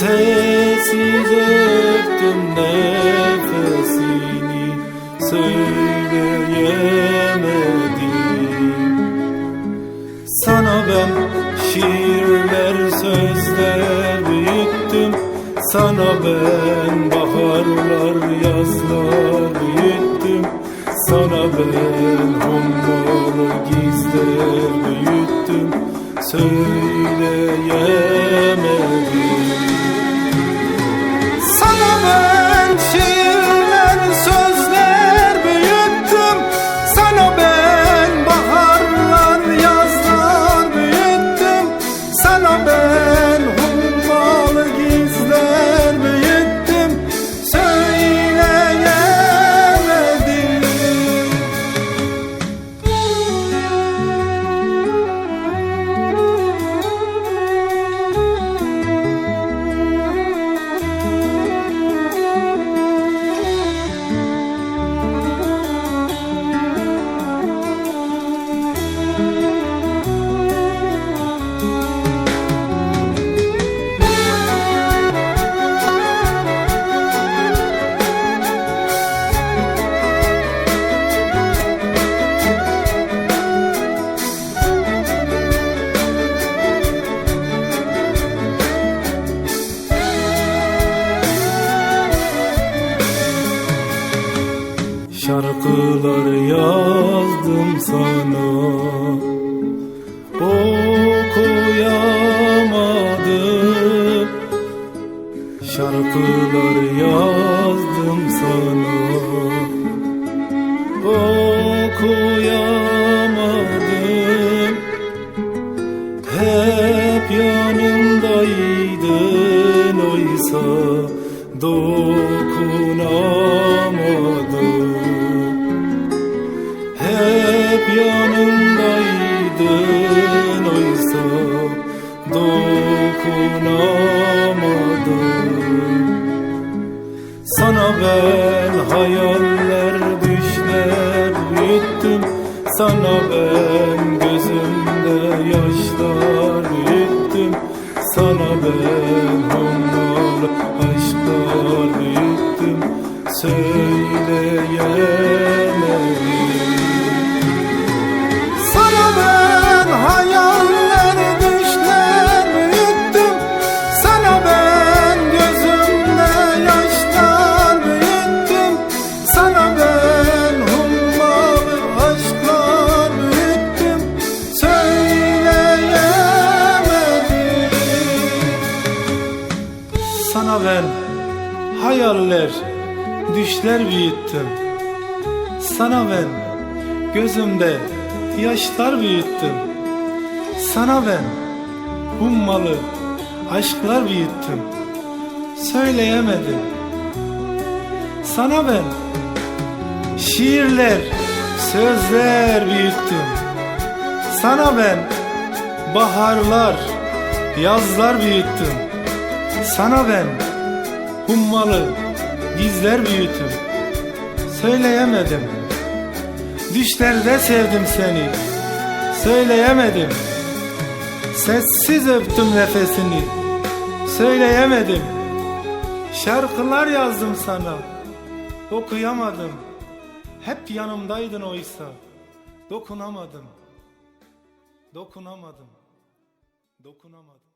Sessiz öptüm nefesini Söyleyemedim. Sana ben şiirler sözler büyüttüm. Sana ben baharlar yazlar büyüttüm. Sana ben gizler büyüttüm Söyleyemedim Sana ben Şarkılar yazdım sana. Okuyamadım. Şarkılar yazdım sana. Okuyamadım. Hep yanımdaydın oysa dokunamadım dokunamadım Sana ben hayaller düşler büyüttüm. Sana ben gözümde yaşlar büyüttüm. Sana ben hummalı aşklar büyüttüm. Söyleyemedim ben hayaller düşler büyüttüm. Sana ben gözümde yaşlar büyüttüm. Sana ben hummalı aşklar büyüttüm. Söyleyemedim. Sana ben şiirler, sözler büyüttüm. Sana ben baharlar, yazlar büyüttüm. Sana ben hummalı gizler büyüttüm Söyleyemedim. Düşlerde sevdim seni. Söyleyemedim. Sessiz öptüm nefesini. Söyleyemedim. Şarkılar yazdım sana. Okuyamadım. Hep yanımdaydın oysa. Dokunamadım. Dokunamadım. Dokunamadım